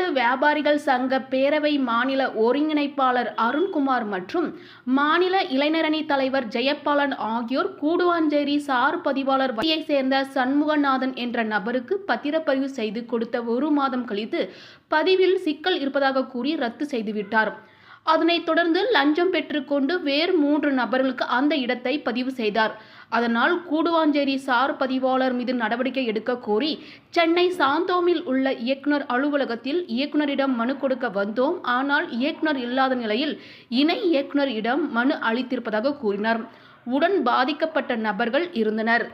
வியாபாரிகள் சங்க பேரவை மாநில ஒருங்கிணைப்பாளர் அருண்குமார் மற்றும் மாநில இளைஞரணி தலைவர் ஜெயபாலன் ஆகியோர் கூடுவாஞ்சேரி சார் பதிவாளர் வகையை சேர்ந்த சண்முகநாதன் என்ற நபருக்கு பத்திரப்பதிவு செய்து கொடுத்த ஒரு மாதம் கழித்து பதிவில் சிக்கல் இருப்பதாக கூறி ரத்து செய்துவிட்டார். அதனைத் தொடர்ந்து லஞ்சம் பெற்றுக்கொண்டு வேறு மூன்று நபர்களுக்கு அந்த இடத்தை பதிவு செய்தார். அதனால் கூடுவாஞ்சேரி சார் பதிவாளர் மீது நடவடிக்கை எடுக்க கோரி சென்னை சாந்தோமில் உள்ள இயக்குனர் அலுவலகத்தில் இயக்குனரிடம் மனு கொடுக்க வந்தோம். ஆனால் இயக்குனர் இல்லாத நிலையில் இணை இயக்குனரிடம் மனு அளித்திருப்பதாக கூறினார். உடன் பாதிக்கப்பட்ட நபர்கள் இருந்தனர்.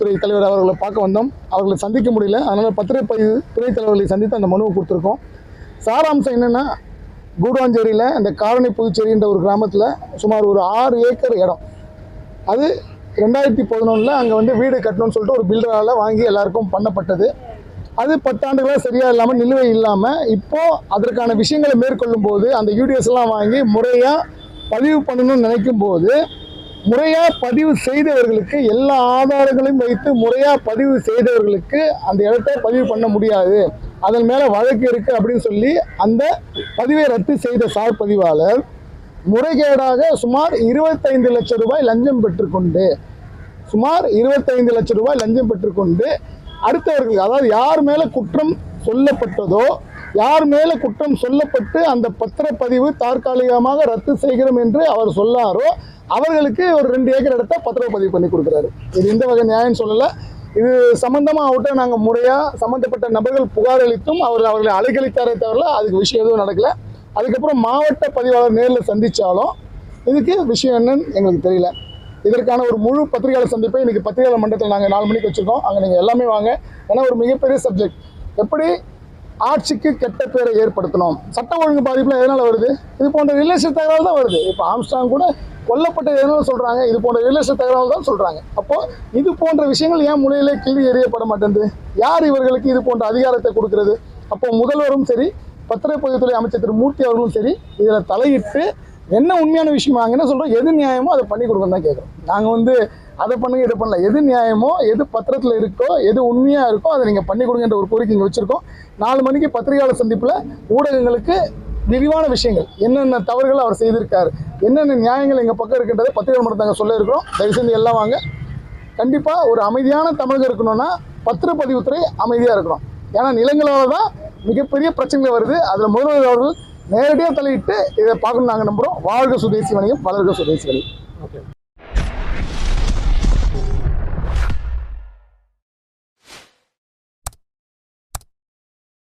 துறை தலைவர் அவர்களை பார்க்க வந்தோம். அவர்களை சந்திக்க முடியல. அதனால் பத்திரிகை துறை தலைவர்களை சந்தித்து அந்த மனுவை கொடுத்துருக்கோம். சாராம்சம் என்னென்னா கூடுவாஞ்சேரியில் இந்த காரணி புதுச்சேரின்ற ஒரு கிராமத்தில் சுமார் ஒரு ஆறு ஏக்கர் இடம். அது ரெண்டாயிரத்தி பதினொன்றில் அங்கே வந்து வீடு கட்டணும்னு சொல்லிட்டு ஒரு பில்டரால் வாங்கி எல்லாருக்கும் பண்ணப்பட்டது. அது பத்தாண்டுகளாக சரியாக இல்லாமல் நிலுவை இல்லாமல் இப்போது அதற்கான விஷயங்களை மேற்கொள்ளும் போது அந்த யூடிஎஸ்லாம் வாங்கி முறையாக பதிவு பண்ணணும்னு நினைக்கும் போது முறையாக பதிவு செய்தவர்களுக்கு எல்லா ஆதாரங்களையும் வைத்து முறையாக பதிவு செய்தவர்களுக்கு அந்த இடத்தை பதிவு பண்ண முடியாது. அதன் மேலே வழக்கு இருக்குது அப்படின்னு சொல்லி அந்த பதிவை ரத்து செய்த சார் பதிவாளர் முறைகேடாக சுமார் இருபத்தைந்து லட்சம் ரூபாய் லஞ்சம் பெற்றுக்கொண்டு சுமார் இருபத்தைந்து லட்சம் ரூபாய் லஞ்சம் பெற்றுக்கொண்டு அடுத்தவர்களுக்கு அதாவது யார் மேலே குற்றம் சொல்லப்பட்டதோ யார் மேலே குற்றம் சொல்லப்பட்டு அந்த பத்திரப்பதிவு தற்காலிகமாக ரத்து செய்கிறோம் என்று அவர் சொல்லாரோ அவர்களுக்கு ஒரு ரெண்டு ஏக்கர் இடத்த பத்திரப்பதிவு பண்ணி கொடுக்குறாரு. இது எந்த வகை நியாயம் சொல்லலை. இது சம்பந்தமாக அவர்கிட்ட நாங்கள் முறையாக சம்மந்தப்பட்ட நபர்கள் புகார் அளித்தும் அவர் அவர்களை அலைக்கழித்தாரே தவிர அதுக்கு விஷயம் எதுவும் நடக்கலை. அதுக்கப்புறம் மாவட்ட பதிவாளர் நேரில் சந்தித்தாலும் இதுக்கு விஷயம் என்னன்னு எங்களுக்கு தெரியல. இதற்கான ஒரு முழு பத்திரிகையாளர் சந்திப்பை இன்னைக்கு பத்திரிகையாளர் மன்றத்தில் நாங்கள் நாலு மணிக்கு வச்சுருக்கோம். அங்கே நீங்கள் எல்லாமே வாங்க. ஏன்னா ஒரு மிகப்பெரிய சப்ஜெக்ட் எப்படி ஆட்சிக்கு கெட்ட பேரை ஏற்படுத்தணும் சட்ட ஒழுங்கு பாதிப்புல எதனால் வருது? இது போன்ற ரிலேஷன் தகவல் தான் வருது. இப்போ ஆம்ஸ்டாங் கூட கொல்லப்பட்டது எதனால சொல்கிறாங்க இது போன்ற ரிலேஷன் தகவல் தான் சொல்கிறாங்க அப்போது இது போன்ற விஷயங்கள் ஏன் முனையிலே கிள்ளி எறியப்பட மாட்டேங்குது யார் இவர்களுக்கு இது போன்ற அதிகாரத்தை கொடுக்கிறது? அப்போ முதல்வரும் சரி பத்திரப்பதிவுத்துறை அமைச்சர் திரு மூர்த்தி அவர்களும் சரி இதில் தலையிட்டு என்ன உண்மையான விஷயம் நாங்கள் சொல்கிறோம் எது நியாயமோ அதை பண்ணி கொடுக்கணும் தான் கேட்குறோம். நாங்கள் வந்து அதை பண்ணுங்க இதை பண்ணல எது நியாயமோ எது பத்திரத்தில் இருக்கோ எது உண்மையாக இருக்கோ அதை நீங்கள் பண்ணி கொடுங்கன்ற ஒரு கோரிக்கை இங்கே வச்சுருக்கோம். நாலு மணிக்கு பத்திரிகையாளர் சந்திப்பில் ஊடகங்களுக்கு விரிவான விஷயங்கள். என்னென்ன தவறுகள் அவர் செய்திருக்காரு என்னென்ன நியாயங்கள் எங்கள் பக்கம் இருக்கின்றதை பத்திரிகை மட்டும் நாங்கள் சொல்ல இருக்கிறோம். தயவு செஞ்சு எல்லாம் வாங்க. கண்டிப்பாக ஒரு அமைதியான தமிழகம் இருக்கணும்னா பத்திரப்பதிவுத்துறை அமைதியாக இருக்கணும். ஏன்னா நிலங்களால் தான் மிகப்பெரிய பிரச்சனைகள் வருது. அதில் முதல்வர் அவர்கள் நேரடியாக தலையிட்டு இதை பார்க்கணும் நாங்கள் நம்புகிறோம் வாழ்க சுதேசி வணிகம் வளர்க சுதேசி வணிகம் ஓகே.